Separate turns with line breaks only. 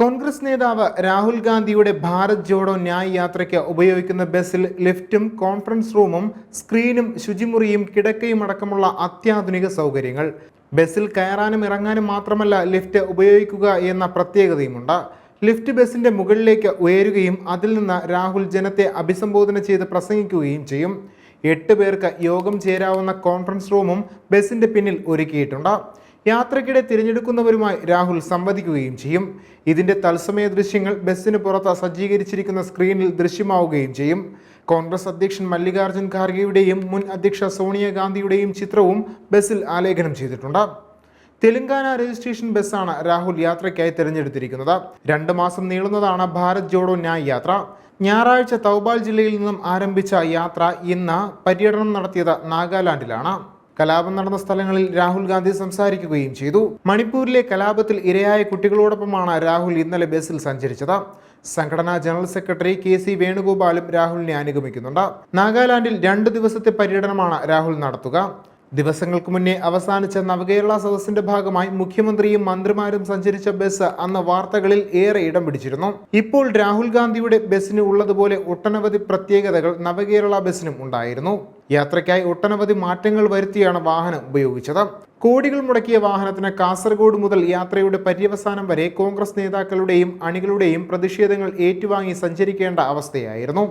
കോൺഗ്രസ് നേതാവ് രാഹുൽ ഗാന്ധിയുടെ ഭാരത് ജോഡോ ന്യായ് യാത്രയ്ക്ക് ഉപയോഗിക്കുന്ന ബസ്സിൽ ലിഫ്റ്റും കോൺഫറൻസ് റൂമും സ്ക്രീനും ശുചിമുറിയും കിടക്കയും അടക്കമുള്ള അത്യാധുനിക സൗകര്യങ്ങൾ. ബസ്സിൽ കയറാനും ഇറങ്ങാനും മാത്രമല്ല ലിഫ്റ്റ് ഉപയോഗിക്കുക എന്ന പ്രത്യേകതയുമുണ്ട്. ലിഫ്റ്റ് ബസ്സിന്റെ മുകളിലേക്ക് ഉയരുകയും അതിൽ നിന്ന് രാഹുൽ ജനത്തെ അഭിസംബോധന ചെയ്ത് പ്രസംഗിക്കുകയും ചെയ്യും. എട്ട് പേർക്ക് യോഗം ചേരാവുന്ന കോൺഫറൻസ് റൂമും ബസ്സിന്റെ പിന്നിൽ ഒരുക്കിയിട്ടുണ്ട്. യാത്രക്കിടെ തിരഞ്ഞെടുക്കുന്നവരുമായി രാഹുൽ സംവദിക്കുകയും ചെയ്യും. ഇതിന്റെ തത്സമയ ദൃശ്യങ്ങൾ ബസ്സിന് പുറത്ത് സജ്ജീകരിച്ചിരിക്കുന്ന സ്ക്രീനിൽ ദൃശ്യമാവുകയും ചെയ്യും. കോൺഗ്രസ് അധ്യക്ഷൻ മല്ലികാർജുൻ ഖാർഗെയുടെയും മുൻ അധ്യക്ഷ സോണിയാഗാന്ധിയുടെയും ചിത്രവും ബസ്സിൽ ആലേഖനം ചെയ്തിട്ടുണ്ട്. തെലങ്കാന രജിസ്ട്രേഷൻ ബസ്സാണ് രാഹുൽ യാത്രയ്ക്കായി തിരഞ്ഞെടുത്തിരിക്കുന്നത്. രണ്ട് മാസം നീളുന്നതാണ് ഭാരത് ജോഡോ ന്യായ് യാത്ര. ഞായറാഴ്ച തൗബാൽ ജില്ലയിൽ നിന്നും ആരംഭിച്ച യാത്ര ഇന്ന് പര്യടനം നടത്തിയത് നാഗാലാൻഡിലാണ്. കലാപം നടന്ന സ്ഥലങ്ങളിൽ രാഹുൽ ഗാന്ധി സംസാരിക്കുകയും ചെയ്തു. മണിപ്പൂരിലെ കലാപത്തിൽ ഇരയായ കുട്ടികളോടൊപ്പമാണ് രാഹുൽ ഇന്നലെ ബസിൽ സഞ്ചരിച്ചത്. സംഘടനാ ജനറൽ സെക്രട്ടറി കെ സി വേണുഗോപാലും രാഹുലിനെ അനുഗമിക്കുന്നുണ്ട്. നാഗാലാൻഡിൽ രണ്ട് ദിവസത്തെ പര്യടനമാണ് രാഹുൽ നടത്തുക. ദിവസങ്ങൾക്ക് മുന്നേ അവസാനിച്ച നവകേരള സദസ്സിന്റെ ഭാഗമായി മുഖ്യമന്ത്രിയും മന്ത്രിമാരും സഞ്ചരിച്ച ബസ് അന്ന് വാർത്തകളിൽ ഏറെ ഇടം പിടിച്ചിരുന്നു. ഇപ്പോൾ രാഹുൽ ഗാന്ധിയുടെ ബസ്സിന് ഉള്ളതുപോലെ ഒട്ടനവധി പ്രത്യേകതകൾ നവകേരള ബസ്സിനും ഉണ്ടായിരുന്നു. യാത്രയ്ക്കായി ഒട്ടനവധി മാറ്റങ്ങൾ വരുത്തിയാണ് വാഹനം ഉപയോഗിച്ചത്. കോടികൾ മുടക്കിയ വാഹനത്തിന് കാസർഗോഡ് മുതൽ യാത്രയുടെ പര്യവസാനം വരെ കോൺഗ്രസ് നേതാക്കളുടെയും അണികളുടെയും പ്രതിഷേധങ്ങൾ ഏറ്റുവാങ്ങി സഞ്ചരിക്കേണ്ട അവസ്ഥയായിരുന്നു.